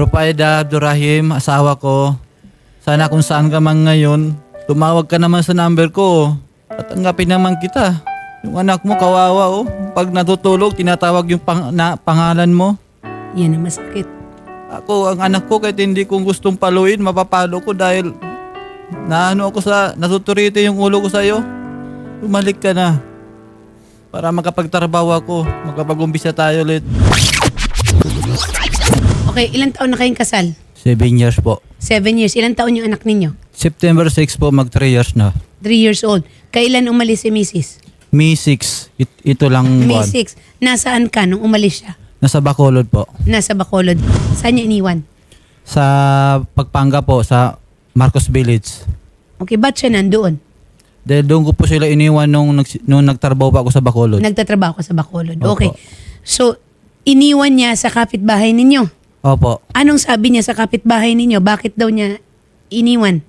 Rupaida Abdurrahim, asawa ko. Sana kung saan ka man ngayon, tumawag ka naman sa number ko. At tanggapin naman kita. Yung anak mo, kawawa oh. Pag natutulog, tinatawag yung pang- na- pangalan mo. Yan ang masakit. Ako, ang anak ko, kahit hindi kong gustong paluin, mapapalo ko dahil naano ako sa, natuturite yung ulo ko sa'yo. Bumalik ka na. Para makapagtrabaho ako, makapag-umpisa tayo ulit. Okay, ilang taon na kayong kasal? Seven years po. Seven years. Ilang taon yung anak ninyo? September 6 po, mag 3 years na. Three years old. Kailan umalis si Mrs.? May 6, it- ito lang May buwan. 6. Nasaan ka nung umalis siya? Nasa Bacolod po. Nasa Bacolod. Saan niya iniwan? Sa Pagpanga po, sa Marcos Village. Okay, ba't siya nandoon? Dahil doon ko po sila iniwan nung, nags- nung nagtrabaho pa ako sa Bacolod. Nagtatrabaho ka sa Bacolod. Opo. Okay. So, iniwan niya sa kapitbahay ninyo. Opo. Anong sabi niya sa kapitbahay ninyo? Bakit daw niya iniwan?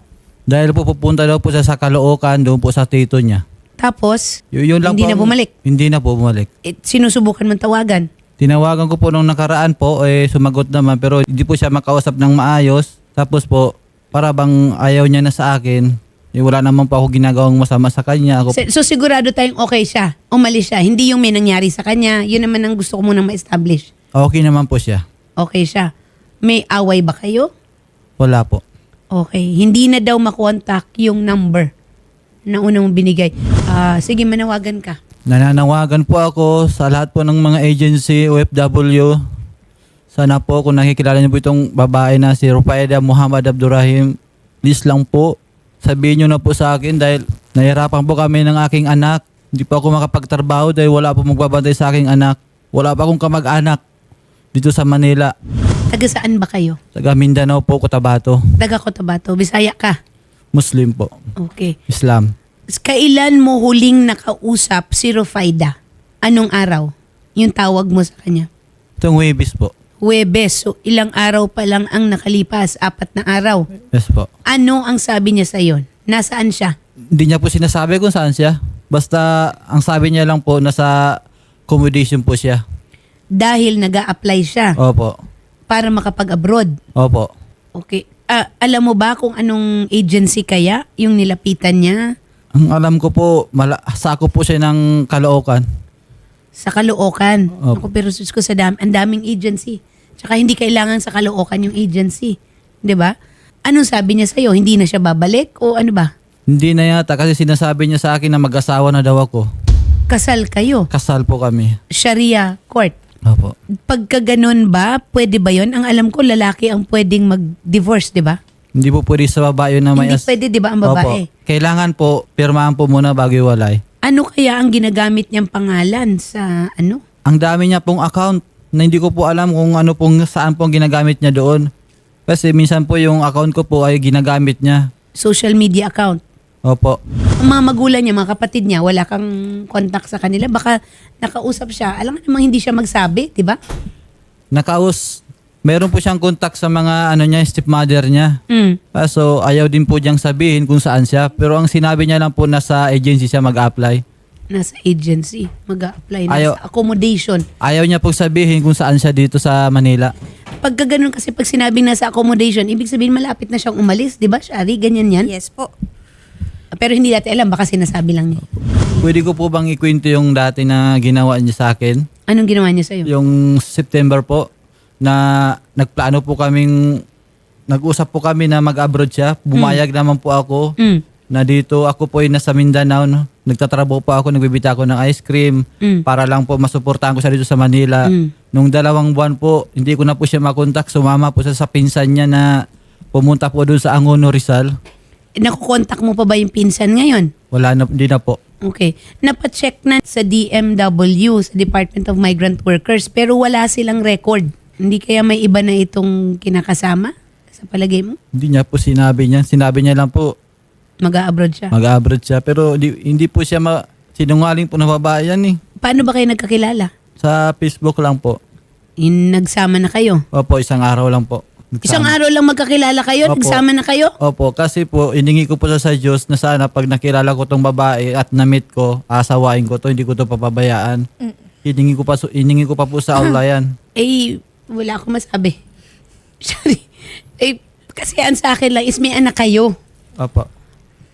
Dahil po pupunta daw po siya sa Caloocan, doon po sa tito niya. Tapos, Y- yun lang hindi po na ang- bumalik. Hindi na po bumalik. Eh, sinusubukan mong tawagan. Tinawagan ko po nung nakaraan po, eh sumagot naman pero hindi po siya makausap ng maayos. Tapos po, para bang ayaw niya na sa akin, eh, wala naman po ako ginagawang masama sa kanya. Ako, So, so, sigurado tayong okay siya. Umalis siya. Hindi yung may nangyari sa kanya. Yun naman ang gusto ko munang ma-establish. okay naman po siya. Okay siya. May away ba kayo? Wala po. Okay. Hindi na daw makontak yung number na unang mong binigay. Ah, sige, manawagan ka. Nananawagan po ako sa lahat po ng mga agency, OFW. Sana po kung nakikilala niyo po itong babae na si Rufaida Muhammad Abdurrahim, please lang po, sabihin niyo na po sa akin dahil nahirapan po kami ng aking anak. Hindi po ako makapagtrabaho dahil wala po magbabantay sa aking anak. Wala pa akong kamag-anak dito sa Manila. Taga saan ba kayo? Taga Mindanao po, Cotabato. Taga Cotabato. Bisaya ka. Muslim po. Okay. Islam. Kailan mo huling nakausap si Rofaida? Anong araw? Yung tawag mo sa kanya? Itong Webis po. Huwebes. So, ilang araw pa lang ang nakalipas? Apat na araw. Yes po. Ano ang sabi niya sa Nasaan siya? Hindi niya po sinasabi kung saan siya. Basta ang sabi niya lang po nasa accommodation po siya. Dahil nag apply siya Opo. para makapag-abroad. Opo. Okay. Ah, alam mo ba kung anong agency kaya yung nilapitan niya Ang alam ko po, mala- sako po siya ng Caloocan. sa Caloocan? Opo. Ako, pero sus ko sa dam, ang daming agency. Tsaka hindi kailangan sa Caloocan yung agency. 'Di ba? Anong sabi niya sa'yo? Hindi na siya babalik o ano ba? Hindi na yata kasi sinasabi niya sa akin na mag-asawa na daw ako. Kasal kayo. Kasal po kami. Sharia court. Opo. Pagka ganun ba, pwede ba yon? Ang alam ko, lalaki ang pwedeng mag-divorce, di ba? Hindi po pwede sa babae na may... Hindi as- pwede, di ba, ang babae? Opo. Kailangan po, pirmahan po muna bago iwalay. Ano kaya ang ginagamit niyang pangalan sa ano? Ang dami niya pong account na hindi ko po alam kung ano pong saan pong ginagamit niya doon. Kasi minsan po yung account ko po ay ginagamit niya. Social media account. Opo. Ang mga magulang niya, mga kapatid niya, wala kang contact sa kanila. Baka nakausap siya. Alam nga namang hindi siya magsabi, di ba? Nakaus, meron po siyang contact sa mga ano niya, stepmother niya. Mm. Kaso ayaw din po diyang sabihin kung saan siya. Pero ang sinabi niya lang po na sa agency siya mag-apply. Nasa agency. mag apply Ayaw- Nasa accommodation. Ayaw niya po sabihin kung saan siya dito sa Manila. Pagka ganun kasi pag sinabing nasa accommodation, ibig sabihin malapit na siyang umalis, di ba? Shari, ganyan yan. Yes po. Pero hindi dati alam, baka sinasabi lang niya. Pwede ko po bang ikwento yung dati na ginawa niya sa akin? Anong ginawa niya sa'yo? Yung September po na nagplano po kaming nag-usap po kami na mag-abroad siya. Bumayag naman po ako Mm. na dito ako po ay nasa Mindanao. No? Nagtatrabaho po ako, nagbibita ako ng ice cream Mm. para lang po masuportahan ko siya dito sa Manila. Mm. Nung dalawang buwan po, hindi ko na po siya makontak. Sumama po siya sa pinsan niya na pumunta po doon sa Angono Rizal. Nakukontak mo pa ba yung pinsan ngayon? Wala na, hindi na po. Okay. Napacheck na sa DMW, sa Department of Migrant Workers, pero wala silang record. Hindi kaya may iba na itong kinakasama? Sa palagay mo? Hindi niya po sinabi niya. Sinabi niya lang po, Mag-a-abroad siya. mag-abroad siya. Pero di, hindi po siya ma- sinungaling po na babae yan eh. Paano ba kayo nagkakilala? Sa Facebook lang po. In, nagsama na kayo? Opo, isang araw lang po. Isang araw lang magkakilala kayo? Opo. Nagsama na kayo? Opo, kasi po, iningi ko po sa, Diyos na sana pag nakilala ko tong babae at na-meet ko, asawain ko to, hindi ko to papabayaan. Iningi ko pa, su- iningi ko pa po sa Allah yan. Eh, wala akong masabi. Sorry. Eh, kasi ang sa akin lang is may anak kayo. Opo.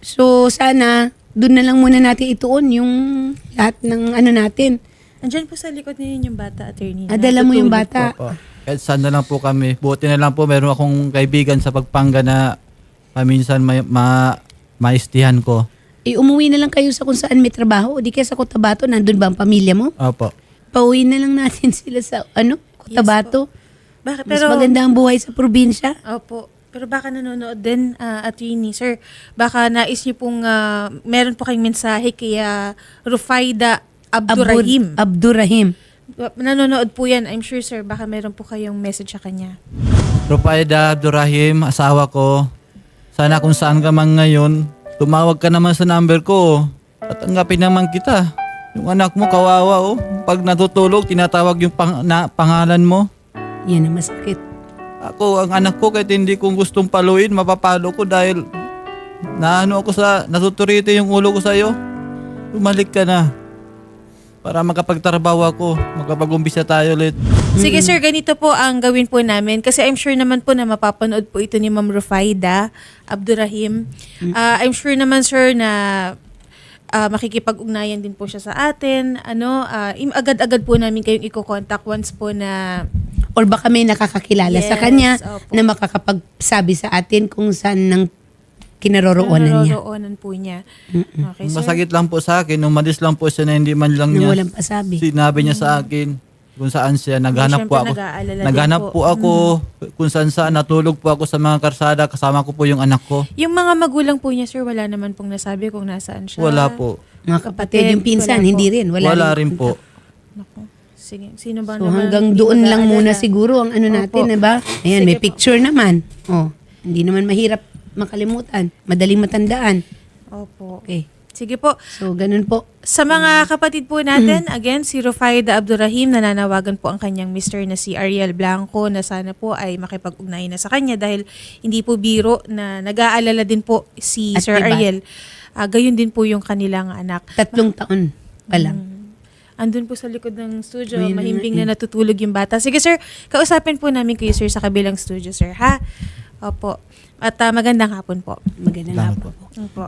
So, sana, doon na lang muna natin ituon yung lahat ng ano natin. Andyan po sa likod ninyo yung bata, attorney. na Adala mo yung bata. Opo. Kahit saan na lang po kami. Buti na lang po meron akong kaibigan sa Pagpanga na paminsan may, ma, maistihan ko. Eh, umuwi na lang kayo sa kung saan may trabaho. O di kaya sa Cotabato, nandun ba ang pamilya mo? Opo. Pauwi na lang natin sila sa, ano, Cotabato. Bakit? Mas Pero, maganda ang buhay sa probinsya. Opo. Pero baka nanonood din, ah, attorney. Sir, baka nais niyo pong, ah, meron po kayong mensahe kay ah, Rufaida Abdurrahim. Abdurrahim. nanonood po yan. I'm sure, sir, baka meron po kayong message sa kanya. Rupaida Abdurrahim, asawa ko. Sana kung saan ka man ngayon, tumawag ka naman sa number ko. At tanggapin naman kita. Yung anak mo, kawawa oh. Pag natutulog, tinatawag yung pang, na, pangalan mo. Yan ang masakit. Ako, ang anak ko, kahit hindi kong gustong paluin, mapapalo ko dahil naano ako sa, natuturite yung ulo ko sa'yo. Tumalik ka na. Para makapagtrabaho ako, makapag-umpisa tayo ulit. Sige sir, ganito po ang gawin po namin kasi I'm sure naman po na mapapanood po ito ni Ma'am Rufaida Abdurrahim. Ah, I'm sure naman sir na ah, makikipag-ugnayan din po siya sa atin. Ano, ah, im- agad-agad po namin kayong i-contact once po na Or baka may nakakakilala sa Yes, kanya opo. na makakapagsabi sa atin kung saan nang kinaroroonan niya. naroroonan po niya. Okay, sir. Masakit lang po sa akin, umalis lang po siya na hindi man lang Nang niya walang pasabi. sinabi niya sa akin kung saan siya. Naghanap po Siyempre, ako. nag-aalala din Naghanap po. po ako kung saan saan. Natulog po ako sa mga karsada. Kasama ko po yung anak ko. Yung mga magulang po niya, sir, wala naman pong nasabi kung nasaan siya. Wala po. Mga kapatid, yung pinsan, Wala po. hindi rin. Wala, Wala, rin po. Naku. Sige, sino ba So naman? hanggang hindi doon lang muna siguro ang ano natin, Opo. na ba? Ayan, may Sige po. picture naman. Oh, hindi naman mahirap makalimutan. Madaling matandaan. Opo. Okay. Sige po. So, ganun po. Sa mga kapatid po natin, again, si Rufaida Abdurrahim, nananawagan po ang kanyang mister na si Ariel Blanco na sana po ay makipag-ugnayan na sa kanya dahil hindi po biro na nag-aalala din po si At Sir diba? Ariel. Ah, gayon din po yung kanilang anak. Tatlong taon pa lang. Andun po sa likod ng studio, Ayun na mahimbing na natutulog yung bata. Sige sir, kausapin po namin kayo sir sa kabilang studio sir, ha? Opo. At ah, magandang hapon po. Magandang Salamat hapon po. Opo.